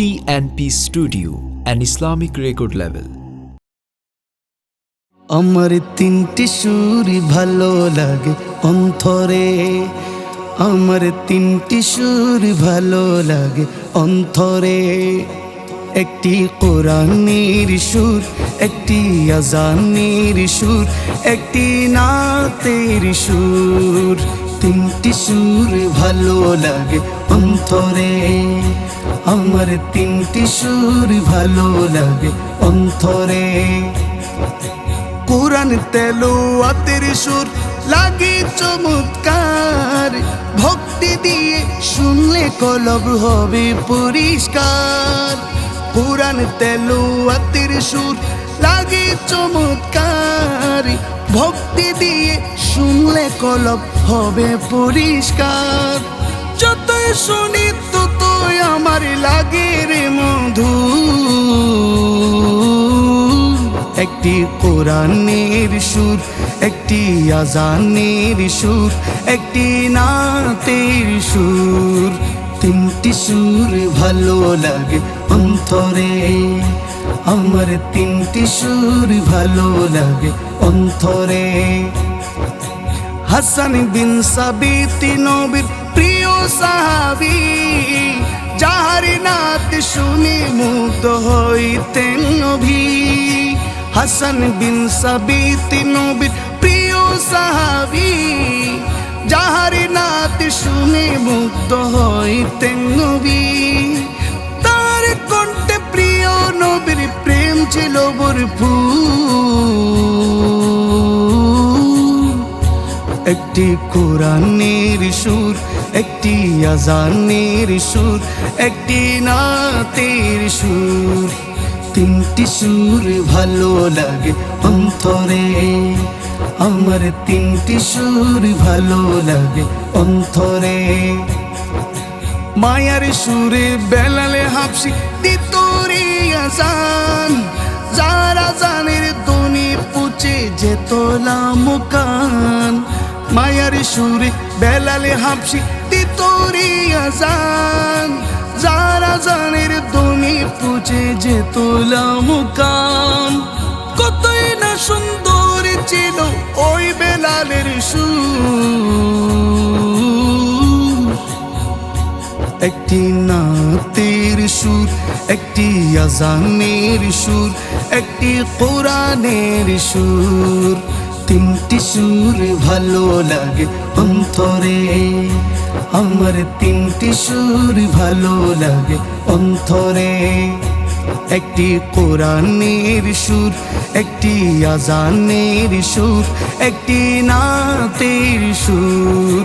TNP Studio, an Islamic record label. আমার তিনটি সুরি ভালো লাগে অন্তরে। আমার তিনটি সুর ভালো লাগে অন্তরে। একটি কোরআনের সুর একটি আজানের সুর একটি নাতের সুর। তিনটি সুর ভালো লাগে অন্তরে। আমার তিনটি সুর ভালো লাগে অন্তরে। কোরআন তেলো আতের সুর লাগে চমৎকার। ভক্তি দিয়ে শুনলে কলব হবে পরিষ্কার। কোরআন তেলো আতের সুর লাগে চমৎকার। ভক্তি দিয়ে শুনলে কলব হবে পরিষ্কার। যতই শুনি ততই আমার লাগে রে মধু। একটি কোরআনের সুর, একটি আজানের সুর, একটি নাতের সুর। তিনটি সুর ভালো লাগে অন্তরে, আমার তিনটি সুর ভালো লাগে অন্তরে। হাসান বিন সাবিতি নবীর প্রিয় সাহাবি মুগ্ধ হইতেন নবী হাসান বিন সাবিতি নবীর প্রিয় সাহাবি। যাহার নাত শুনে মুক্ত হইতেন নবী তার কণ্ঠে প্রিয় নবীর প্রেম ছিল ভরপুর। একটি কোরআনের সুর, একটি আজানের সুর, একটি নাতের সুর। তিনটি সুর ভালো লাগে অন্তরে, আমার তিনটি সুর ভালো লাগে অন্তরে। মায়ার সুরে বেলালে হাফসি দিতরে আজান যারা জানের দনি পুচে যেত লামুকান মায়ার সুরে, বেলালে হাফসি দিতরে আজান। যারা জানের দনি পুচে যেত লামুকান কতই না সুন্দর ছিল ওই বেলালের সুর। একটি নাতের সুর, একটি আজানের সুর, একটি কোরআনের সুর। তিনটি সুর ভালো লাগে অন্তরে। আমার তিনটি সুর ভালো লাগে অন্তরে। একটি কোরআনের সুর, একটি আজানের সুর, একটি নাতের সুর।